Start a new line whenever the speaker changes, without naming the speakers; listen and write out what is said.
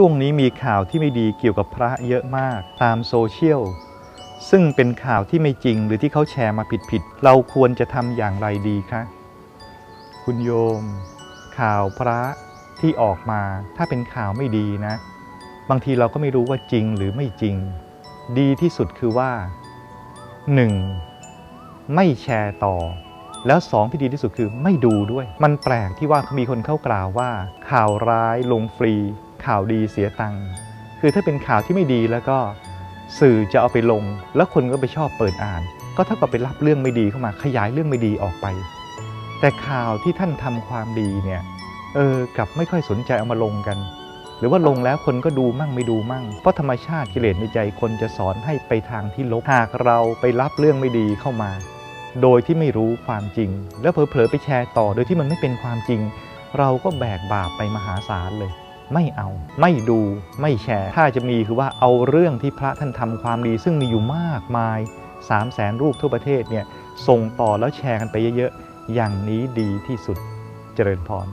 ช่วงนี้มีข่าวที่ไม่ดีเกี่ยวกับพระเยอะมากตามโซเชียลซึ่งเป็นข่าวที่ไม่จริงหรือที่เขาแชร์มาผิดๆเราควรจะทำอย่างไรดีคะคุณโยม ข่าวพระที่ออกมาถ้าเป็นข่าวไม่ดีนะ บางทีเราก็ไม่รู้ว่าจริงหรือไม่จริง ดีที่สุดคือว่า 1. ไม่แชร์ต่อ แล้วสองที่ดีที่สุดคือไม่ดูด้วย มันแปลกที่ว่ามีคนเข้ากล่าวว่า ข่าวร้ายลงฟรี ข่าวดีเสียตังค์คือถ้าเป็นข่าวที่ไม่ดีแล้วก็สื่อจะเอาไปลง แล้วคนก็ไปชอบเปิดอ่าน ก็เท่ากับไปรับเรื่องไม่ดีเข้ามาขยายเรื่องไม่ดีออกไป แต่ข่าวที่ท่านทำความดีเนี่ยเออกลับไม่ค่อยสนใจเอามาลงกัน หรือว่าลงแล้วคนก็ดูมั่งไม่ดูมั่ง เพราะธรรมชาติกิเลสในใจคนจะสอนให้ไปทางที่ลบหากเราไปรับเรื่องไม่ดีเข้ามา โดยที่ไม่รู้ความจริง แล้วเผลอๆไปแชร์ต่อโดยที่มันไม่เป็นความจริง เราก็แบกบาปไปมหาศาลเลย ไม่เอา ไม่ดูไม่แชร์ ถ้าจะมีคือว่าเอาเรื่องที่พระท่านทำความดี ซึ่งมีอยู่มากมาย 3 0 0แสนรูปทั่วประเทศเนี่ยส่งต่อแล้วแชร์กันไปเยอะๆ อย่างนี้ดีที่สุดเจริญพร